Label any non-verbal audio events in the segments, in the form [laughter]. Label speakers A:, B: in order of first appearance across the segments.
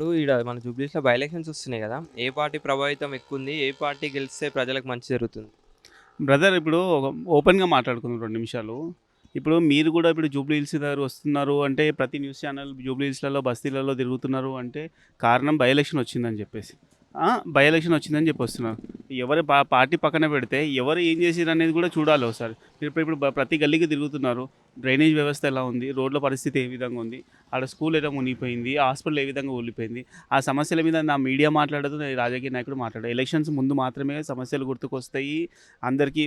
A: ఇప్పుడు ఈడ మన జూబ్లీస్లో బై ఎలక్షన్స్ వస్తున్నాయి కదా ఏ పార్టీ ప్రభావితం ఎక్కువ ఉంది ఏ పార్టీ గెలిస్తే ప్రజలకు మంచి జరుగుతుంది?
B: బ్రదర్ ఇప్పుడు ఓపెన్గా మాట్లాడుకుందాం రెండు నిమిషాలు. ఇప్పుడు మీరు కూడా ఇప్పుడు జూబ్లీ హిల్స్ దగ్గర వస్తున్నారు అంటే ప్రతి న్యూస్ ఛానల్ జూబ్లీ హిల్స్లలో బస్తీలలో తిరుగుతున్నారు అంటే కారణం బై ఎలక్షన్ వచ్చిందని చెప్పేసి. బై ఎలక్షన్ వచ్చిందని చెప్పి వస్తున్నారు. ఎవరి పా పార్టీ పక్కన పెడితే ఎవరు ఏం చేసారు అనేది కూడా చూడాలి ఒకసారి. మీరు ఇప్పుడు ఇప్పుడు ప్రతి గల్లీకి తిరుగుతున్నారు. డ్రైనేజ్ వ్యవస్థ ఎలా ఉంది? రోడ్ల పరిస్థితి ఏ విధంగా ఉంది? ఆడ స్కూల్ ఎలా మునిగిపోయింది? హాస్పిటల్ ఏ విధంగా ఊలిపోయింది ఆ సమస్యల మీద నా మీడియా మాట్లాడదు రాజకీయ నాయకుడు మాట్లాడదు ఎలక్షన్స్ ముందు మాత్రమే సమస్యలు గుర్తుకొస్తాయి. అందరికీ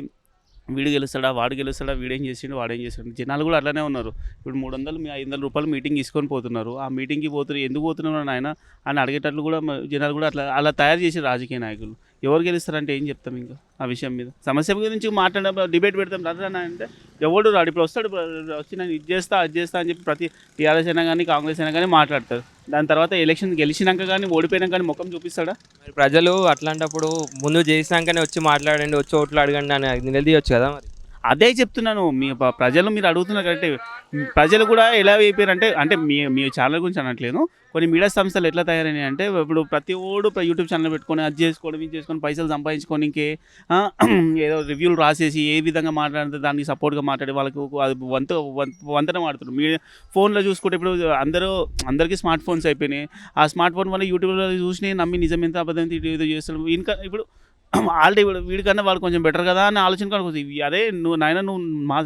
B: వీడు గెలుస్తాడా వాడు గెలుస్తాడా వీడేం చేసిండు వాడేం చేసిండు. జనాలు కూడా అట్లనే ఉన్నారు. ఇప్పుడు మూడు వందలు మీ ఐదు వందల రూపాయలు మీటింగ్ తీసుకొని పోతున్నారు. ఆ మీటింగ్కి పోతున్నారు. ఎందుకు పోతున్నారు ఆయన అని అడిగేటట్లు కూడా జనాలు కూడా అట్లా అలా తయారు చేసే రాజకీయ నాయకులు. ఎవరు గెలుస్తారంటే ఏం చెప్తాం ఇంకా? ఆ విషయం మీద. సమస్య గురించి మాట్లాడ డిబేట్ పెడతాం. రాదా అంటే ఎవడు రాడు? ఇప్పుడు వస్తాడు వచ్చి నేను ఇది చేస్తా అది చేస్తా అని చెప్పి ప్రతి టీఆర్ఎస్ అయినా కానీ కాంగ్రెస్ అయినా కానీ మాట్లాడతారు. దాని తర్వాత ఎలక్షన్ గెలిచినాక కానీ ఓడిపోయినా కానీ ముఖం చూపిస్తాడా?
A: మరి ప్రజలు అట్లాంటప్పుడు ముందు చేసినాకనే వచ్చి మాట్లాడండి వచ్చి ఓట్లు అడగండి అని నిలదీయొచ్చు కదా మరి?
B: అదే చెప్తున్నాను. మీ ప్రజలు మీరు అడుగుతున్నారు కరెక్టే ప్రజలు కూడా ఎలా అయిపోయారంటే అంటే మీ మీ ఛానల్ గురించి అనట్లేదు. కొన్ని మీడియా సంస్థలు ఎట్లా తయారైనాయి అంటే ఇప్పుడు ప్రతి ఓడు యూట్యూబ్ ఛానల్ పెట్టుకొని అది చేసుకోవడం ఇది చేసుకొని పైసలు సంపాదించుకొని ఇంకే [clears throat] ఏదో రివ్యూలు రాసేసి ఏ విధంగా మాట్లాడితే దానికి సపోర్ట్గా మాట్లాడి వాళ్ళకు అది వంత వంతన మాడుతున్నారు మీ ఫోన్లో చూసుకుంటే ఇప్పుడు అందరూ అందరికీ స్మార్ట్ ఫోన్స్ అయిపోయినాయి. ఆ స్మార్ట్ ఫోన్ వల్ల యూట్యూబ్లో చూసి నమ్మి నిజం ఎంత అబద్ధం ఇది ఏదో చేస్తాడు ఇంకా ఇప్పుడు ఆల్రెడీ వీడికన్నా వాళ్ళు కొంచెం బెటర్ కదా అని ఆలోచన కనుక అదే నువ్వు నాయన నువ్వు మా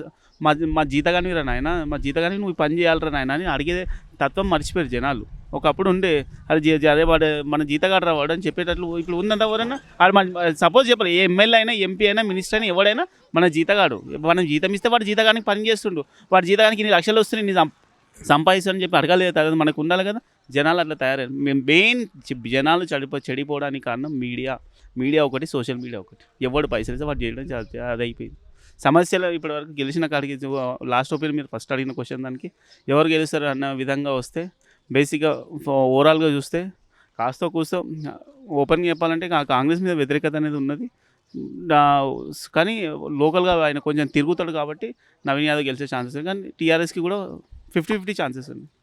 B: మా మా జీతగాని రా నాయన. మా జీతగాని నువ్వు పని చేయాలరా నాయన అని అడిగే తత్వం మర్చిపోయారు జనాలు. ఒకప్పుడు ఉండే అది అదే వాడు మన జీతగాడు రావాడు అని చెప్పేటట్లు ఇప్పుడు ఉందంట ఎవరైనా? వాడు మన సపోజ్ చెప్పాలి ఏ ఎమ్మెల్యే అయినా ఎంపీ అయినా మినిస్టర్ అయినా ఎవడైనా మన జీతగాడు. మనం జీతం ఇస్తే వాడు జీతగానికి పని చేస్తుండు. వాడు జీతగానికి ఇన్ని లక్షలు వస్తున్నాయి నీ సం సంపాదిస్తానని చెప్పి అడగలేదు కదా మనకు ఉండాలి కదా. జనాలు అట్లా తయారయ్యారు. మేము మెయిన్ జనాలు చెడిపో చెడిపోవడానికి కారణం మీడియా. మీడియా ఒకటి సోషల్ మీడియా ఒకటి. ఎవడు పైసలు ఇస్తే వాడు చేయడం చాలా అది అయిపోయింది సమస్యలు ఇప్పటివరకు గెలిచిన కాడికి లాస్ట్ ఓపెన్ మీరు ఫస్ట్ అడిగిన క్వశ్చన్ దానికి ఎవరు గెలుస్తారు అన్న విధంగా వస్తే బేసిక్గా ఓవరాల్గా చూస్తే కాస్త కూస్తో ఓపెన్గా చెప్పాలంటే కాంగ్రెస్ మీద వ్యతిరేకత అనేది ఉన్నది. కానీ లోకల్గా ఆయన కొంచెం తిరుగుతాడు కాబట్టి నవీన్ యాదవ్ గెలిచే ఛాన్సెస్ కానీ టీఆర్ఎస్కి కూడా ఫిఫ్టీ ఫిఫ్టీ ఛాన్సెస్ ఉంది